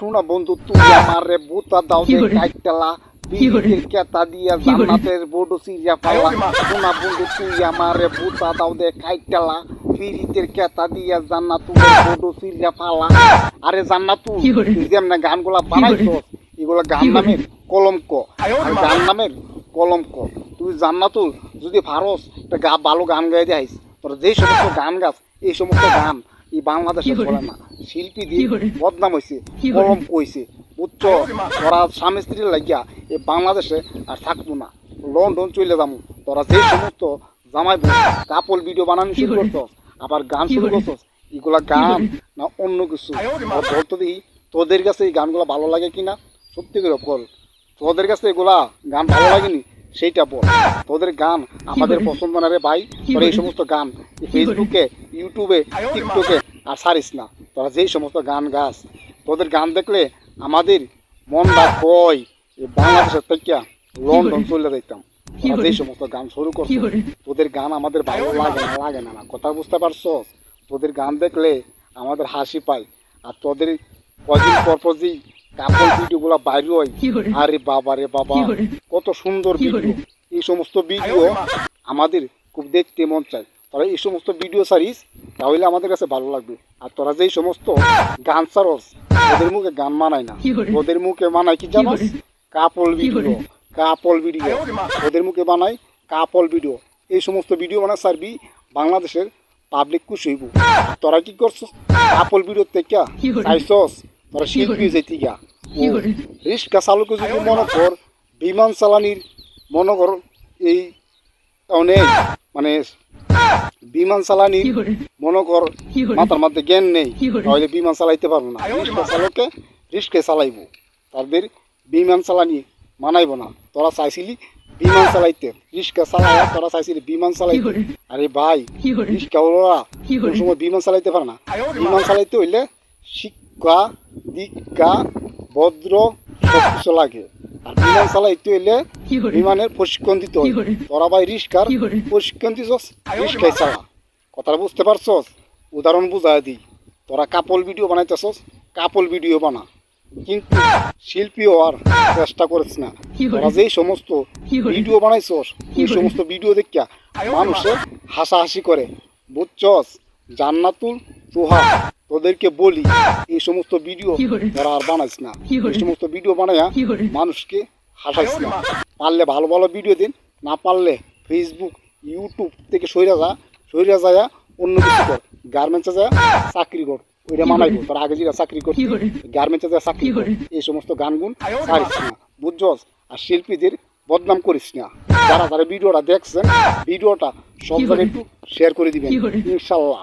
শোনা বন্ধু তুই আমার রে বুতা দাও দে? কাইটালা বিড়ির কেতা দিয়া জান্নাতের বড় সিরিয়া পালা। শোনা বন্ধু তুই আমার রে বুতা দাও দে কাইটালা বিড়িতের কেতা দিয়া জান্নাতুর বড় সিরিয়া পালা। আরে জান্নাতু? তুই যেমন গানগুলা বানাইছো এগুলা গান? নামের কলঙ্ক আর গান নামের কলঙ্ক তুই জান্নাতুল যদি ভারস একটা গা ভালো গান গাই দেখাইস তোর যে সমস্ত গান গাছ এই সমস্ত গান। এই বাংলাদেশে? চলে না শিল্পী দিয়ে বদনাম হয়েছে? কলম কইছে উচ্চ তোরা স্বামী স্ত্রীর লাগিয়া এই বাংলাদেশে আর থাকব না। লন্ডন চলে যাব তোরা যে সমস্ত জামাই কাপল ভিডিও বানানো শুরু করে? করছস আবার গান শুরু করে? করছস এগুলা গান না অন্য কিছু? আর বলতো দেখি তোদের কাছে এই গানগুলো ভালো লাগে কিনা? সত্যি করে বল তোদের কাছে এগুলা গান ভালো লাগেনি? সেইটা বল। তোদের গান আমাদের পছন্দ না রে ভাই তোর এই সমস্ত গান ফেসবুকে ইউটিউবে টিকটকে আর সারিস না। তোরা যেই সমস্ত গান গাস তোদের গান দেখলে আমাদের মনটা কয় বাংলাদেশের থেকে লন্ডন চলে যাইতাম। করে? যেই সমস্ত গান শুরু কি তোদের গান আমাদের ভালো লাগে না লাগে না না। কথা বুঝতে পারছ তোদের গান দেখলে আমাদের হাসি পায় আর তোদের কদিন পর পর যেই কাপড় ভিডিওগুলো বাইরে হয় আরে বাবা রে বাবা কত সুন্দর ভিডিও। এই সমস্ত ভিডিও আমাদের খুব দেখতে মন চায়। তোরা এই সমস্ত ভিডিও সারিস তাহলে আমাদের কাছে ভালো লাগবে। আর তোরা যেই সমস্ত গান সারস ওদের মুখে গান মানায় না। ওদের মুখে মানায় কি জানাস? কাপল? ভিডিও কাপল ভিডিও ওদের মুখে বানায় কাপল ভিডিও এই সমস্ত ভিডিও বানায় সারবি বাংলাদেশের পাবলিক খুশি হইব তোরা কি করছস কাপল ভিডিও থেকে? চাইছস? তোরা শিল্পী? যেতি গা কি করে? রিক্সা চালকে যদি মনে কর বিমান চালানির মনে কর এই অনেক মানে বিমান চালানির কি মনে কর মাথার মধ্যে জ্ঞান নেই তাহলে বিমান চালাইতে পারব না। রিক্সা চালকে রিক্সা চালাইবো। তাদের বিমান চালানি মানাইবো না। তোরা চাইছিলি বিমান চালাইতে। রিক্সা চালাই তোরা চাইছিলি বিমান চালাইতে। আরে ভাই? রিক্সা ওরা কোন সময় বিমান চালাইতে পারে না। বিমান চালাইতে হইলে শিক্ষা দীক্ষা ভদ্র সব কিছু লাগে। আর বিমান বিমানের প্রশিক্ষণ দিতে হয়। তোরা ভাই রিস্কার কি প্রশিক্ষণ দিছস রিস্কায় চালা কথাটা বুঝতে পারছস? উদাহরণ বুঝাই দিই। তোরা কাপল ভিডিও বানাইতেছস? কাপল ভিডিও বানা। কিন্তু শিল্পী হওয়ার চেষ্টা করিস না। তোরা যে সমস্ত ভিডিও বানাইছস এই সমস্ত ভিডিও দেখিয়া মানুষে হাসাহাসি করে। বুঝছস? জান্নাতুল তোহা। তোদেরকে বলি এই সমস্ত ভিডিও তারা আর বানাইস না। এই সমস্ত ভিডিও বানাইয়া মানুষকে হাসাইস না। পারলে ভালো ভালো ভিডিও দিন না পারলে ফেসবুক ইউটিউব থেকে সইরা যা সইরা যায় অন্য কিছু কর। গার্মেন্টসে যায় চাকরি কর ওইটা মানাইবো করে? আগে যেটা চাকরি কর? গার্মেন্টসে যায় চাকরি কর। এই সমস্ত গানগুন ছাড়িস না। বুঝছস? আর শিল্পীদের বদনাম করিস না। যারা যারা ভিডিওটা দেখছেন ভিডিওটা সব জায়গায় একটু শেয়ার করে দিবেন। ইনশাল্লাহ।